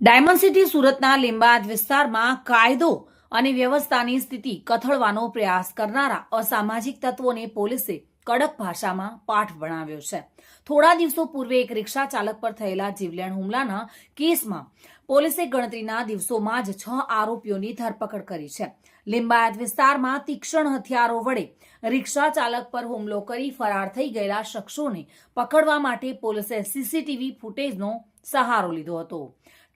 Diamond city સુરતના લીંબાદ વિસ્તારમાં કાયદો અને વ્યવસ્થાની સ્થિતિ કથળવાનો પ્રયાસ કરનારા અસામાજિક તત્વોને પોલીસે કડક ભાષામાં પાઠ ભણાવ્યો છે. થોડા દિવસો પૂર્વે એક રિક્ષા ચાલક પર થયેલા જીવલેણ હુમલાના કેસમાં પોલીસે ગણતરીના દિવસોમાં જ છ આરોપીઓની ધરપકડ કરી છે. લિંબાયત વિસ્તારમાં તીક્ષ્ણ હથિયારો વડે રિક્ષા ચાલક પર હુમલો કરી ફરાર થઈ ગયેલા શખ્સોને પકડવા માટે પોલીસે સીસીટીવી ફૂટેજનો સહારો લીધો હતો.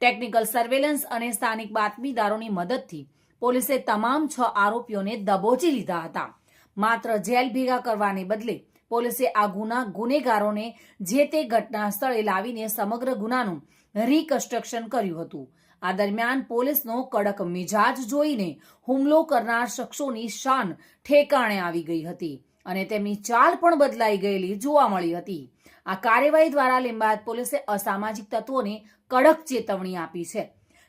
ટેકનિકલ સર્વેલન્સ અને સ્થાનિક બાતમીદારોની મદદથી પોલીસે તમામ છ આરોપીઓને દબોચી લીધા હતા. માત્ર જેલ ભેગા કરવાને બદલે પોલીસે આ ગુના ગુનેગારોને જે તે ઘટના સ્થળે લાવીને સમગ્ર ગુનાનું રીકન્સ્ટ્રક્શન કર્યું હતું. આ દરમિયાન પોલીસનો કડક મિજાજ જોઈને હુમલો કરનાર શખ્સોની શાન ઠેકાણે આવી ગઈ હતી અને તેમની ચાલ પણ બદલાઈ ગયેલી જોવા મળી હતી. આ કાર્યવાહી દ્વારા લિંબાયત પોલીસે અસામાજિક તત્વોને કડક ચેતવણી આપી છે.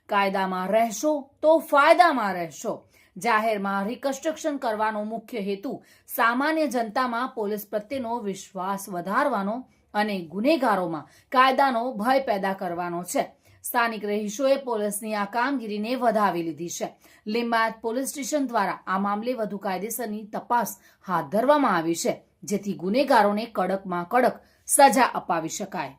કાયદામાં રહેશો તો ફાયદામાં રહેશો. જાહેરમાં રિકન્સ્ટ્રક્શન કરવાનો મુખ્ય હેતુ સામાન્ય જનતામાં પોલીસ પ્રત્યેનો વિશ્વાસ વધારવાનો અને ગુનેગારોમાં કાયદાનો ભય પેદા કરવાનો છે. સ્થાનિક રહીશોએ પોલીસની આ કામગીરીને વધાવી લીધી છે. લિંબાયત પોલીસ સ્ટેશન દ્વારા આ મામલે વધુ કાયદેસરની તપાસ હાથ ધરવામાં આવી છે. જેથી ગુનેગારોને કડકમાં કડક સજા અપાવી શકાય.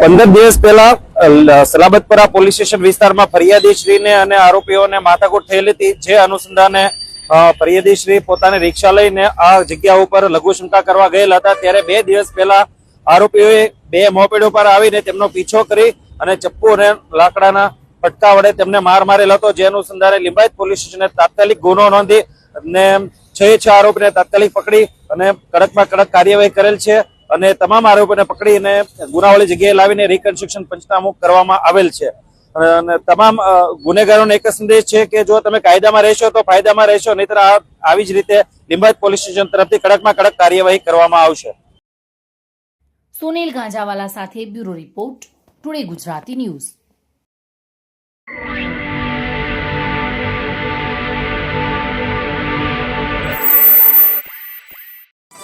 પંદર દિવસ પહેલા સલાબતપરા પોલીસ સ્ટેશન વિસ્તારમાં ફરિયાદીશ્રીને અને આરોપીઓને માથાકૂટ થયેલી હતી. જે અનુસંધાને ફરિયાદીશ્રી પોતાની રિક્ષા લઈને આ જગ્યા ઉપર લઘુશંકા કરવા ગયેલા હતા. ત્યારે બે દિવસ પહેલા આરોપીઓએ બે મોપેડો પર આવીને તેમનો પીછો કરી અને ચપ્પુ અને લાકડાના ફટકા વડે તેમને માર મારેલો હતો. જે અનુસંધાને લિંબાયત પોલીસ સ્ટેશને તાત્કાલિક ગુનો નોંધી અને છ છ આરોપીને તાત્કાલિક પકડી અને કડકમાં કડક કાર્યવાહી કરેલ છે અને તમામ આરોપીને પકડીને ગુનાવાળી જગ્યાએ લાવીને રિકન્સ્ટ્રક્શન પંચનામું કરવામાં આવેલ છે. અને તમામ ગુનેગારોનો એક સંદેશ છે કે જો તમે કાયદામાં રહેશો તો ફાયદામાં રહેશો, નહીતર આવી જ રીતે લિંબાયત પોલીસ સ્ટેશન તરફથી કડકમાં કડક કાર્યવાહી કરવામાં આવશે. સુનિલ ગાંજાવાલા સાથે bureau report, today Gujarati news.